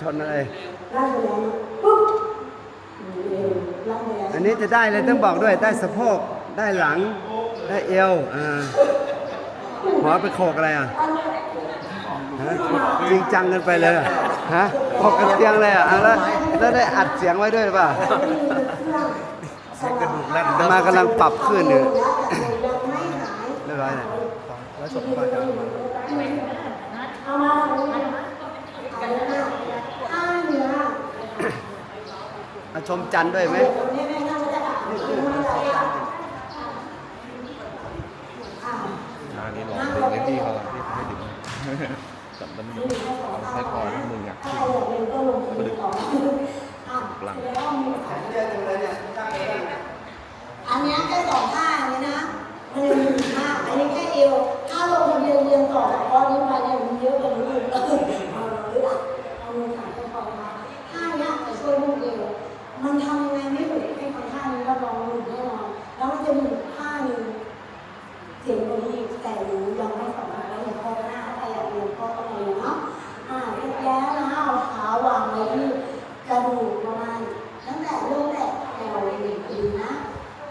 ชนอะไรล่างไปแล้วปุ๊บเร็วล่างไปแล้วอันนี้จะได้เลยต้องบอกด้วยได้สะโพกได้หลัง ได้เอวอ่าหัวไปโขกอะไรอะฮะจริงจังกันไปเลยอะฮะโขกกันเตียงเลยอะอะแล้วแล้วได้อัดเสียงไว้ด้วยหรือเปล่าเสียงกระดูกลั่นมากำลังปรับขึ้นอยู่ยังไม่หายเรียบร้อยเนี่ยแล้วส่งมาจากมัน เอามาตรงนี้กันนะห้าเนื้อ มาชมจันทร์ด้วยไหมตรงนี้แม่นั่งจะแบบนี้มาเลยค่ะอ่างานนี้ลองดึงให้พี่เขาที่ให้ดึงจับแล้วมันเอาใช้คอทั้งมืออะถ้าใครอยากเรียนก็ลงทุนต่ออะหลังแล้วมีสายอันเนี้ยแค่สองท่าอันนี้นะมันยังมีท่าอันนี้แค่เอว ยงตรงนี้แต่รู้ยังไม่สามารถแล้วเห็นข้อหน้าใครอยากเรียนก็ต้องเรียนเนาะอ่าเสร็จแล้วนะเอาเท้าวางไว้ที่กระดูกประมาณตั้งแต่เริ่มแรกแอวเลยนดีนะ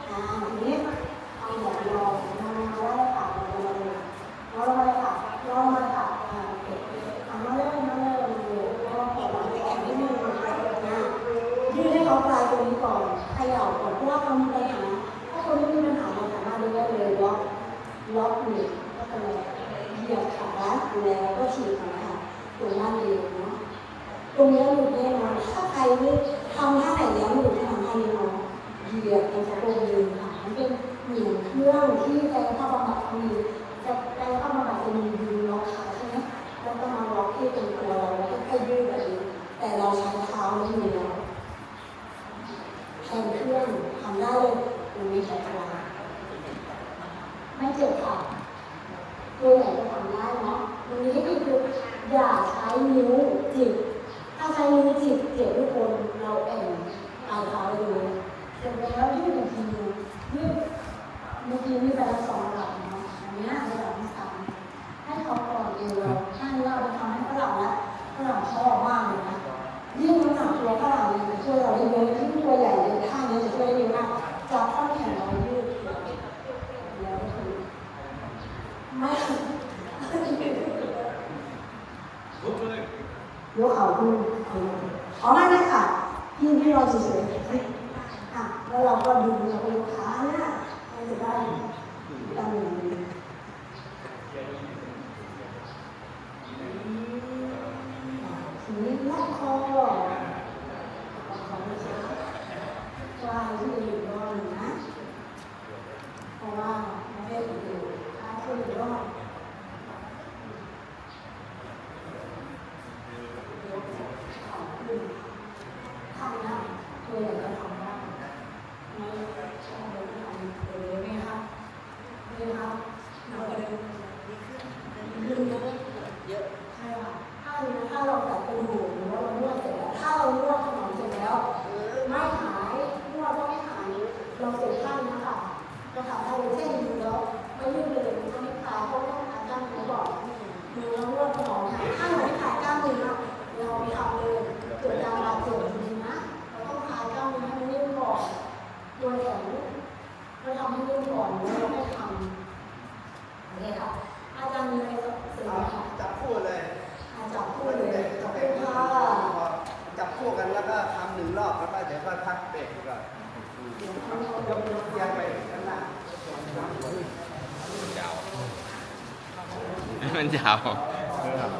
อ่าทีนี้เอาหัวรองมาแล้วก็ขาลงมาเลยลงมาเลยค่ะลงมาค่ะอ่าเก็บทำมาเริ่มมาเริ่มเลยแล้วก็ปล่อยหลังแอบนิดนึงนะยืดให้เขาปลายตรงนี้ก่อนขย่าก่อนเพราะว่าเขามีปัญหาคนไม่มีปัญหาเราสามารถดูได้เลยว่า ล็อกหนีบก็จะเลยเหยียบขา แล้วก็ฉีกขาค่ะตรงด้านเดียวเนาะตรงนี้หลุดแน่นอนถ้าใครไม่ทำท่าไหนแล้วหลุดทำท่านี้เนาะเหยียบเป็นสะโพกยืนค่ะมันเป็นเหมือนเครื่องที่กายภาพบำบัดมีจะกายภาพบำบัดจะมียืนล็อกขาใช่ไหมแล้วก็มาล็อกที่ตรงตัวเราแล้วก็แค่ยืดแบบนี้แต่เราใช้เท้าไม่มีแล้วแทนเครื่องทำได้เลยตรงนี้ใช้เท้าไม่เจ็บค่ะตัวใหญ่ก็ทำได้เนาะ ตรงนี้ก็คืออย่าใช้นิ้วจิกถ้าใช้นิ้วจิกเจ็บทุกคนเราแอนปลายเท้าเลย เสร็จแล้วยืดอีกทีนึงยืดเมื่อกี้นี่ไปละสองระดับเนาะอันนี้ระดับที่สามให้เขาก่อนเอวเราถ้านี้เราไปทำให้ฝรั่งแล้วฝรั่งชอบมากเลยนะยิ่งน้ำหนักตัวฝรั่งเนี่ยจะช่วยเราได้เยอะยิ่งตัวใหญ่เลยท่านี้จะช่วยได้เยอะมากจับข้อแขนเรายืดแล้วคือไม่ ยกเขาขึ้นอ๋อไม่ไม่ค่ะพี่พี่เรอเฉยๆอะแล้วเราก็ดึงเราก็ยกขาเนี่ยมันจะได้ตามอย่งนี้ทีนี้ล็อกคอคอไม่ใช่กลายที่อยู่รอหนึ่งนะเพราะว่าไม่ได้อยู่ถ้าช่วยรอด ก็ทำหนึ่งรอบแล้วก็เดี๋ยวก็พักเบรกก่อนยกทียาไปข้างหน้ามันยาวมันยาว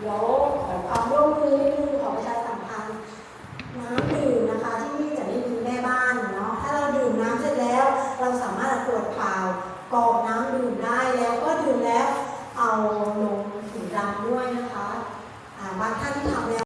เดี๋ยวขอความร่วมมือนิดนึขอประชาสัมพันธ์น้ำดื่ม